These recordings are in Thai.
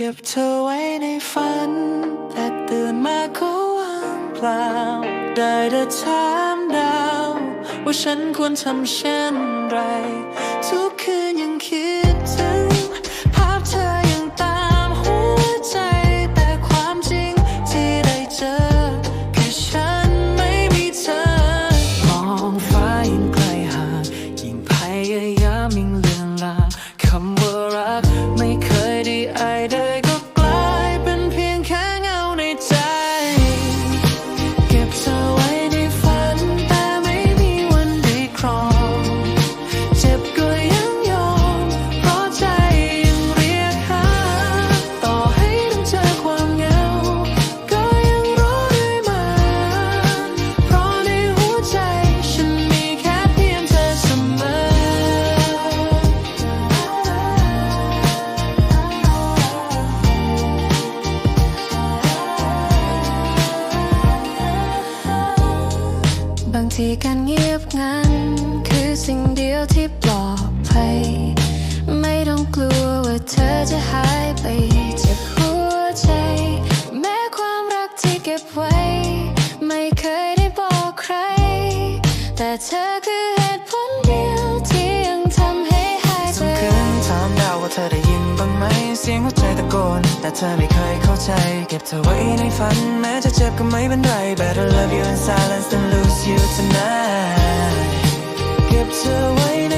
เก็บเธอไว้ในฝัน แต่ตื่นมาก็ว่างเปล่า ได้แต่ถามดาว ว่าฉันควรทำเช่นไร ทุกคืนยังคิด ที่การเงียบงันคือสิ่งเดียวที่ปลอดภัย ไม่ต้องกลัวว่าเธอจะหายไปจากหัวใจ แม้ความรักที่เก็บไว้ ไม่เคยได้บอกใคร แต่เธอคือ เธอได้ยินบ้างไหมเสียงหัวใจตะโกน แต่เธอไม่เคยเข้าใจ เก็บเธอไว้ในฝัน แม้จะเจ็บก็ไม่เป็นไร Better love you in silence than lose you tonight เก็บเธอไว้ใน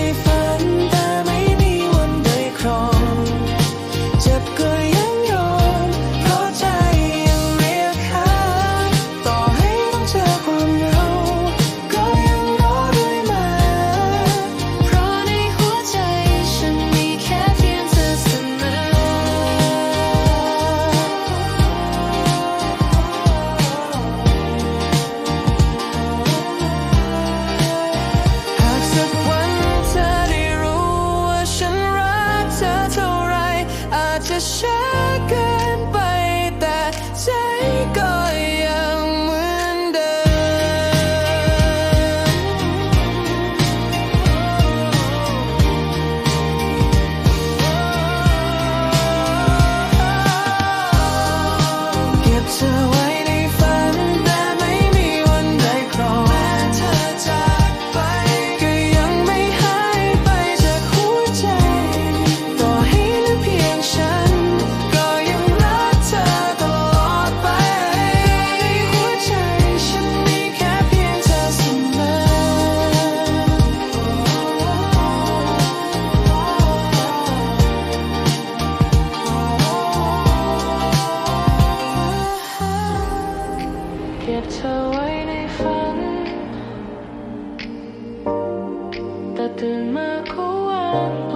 shine dan makuan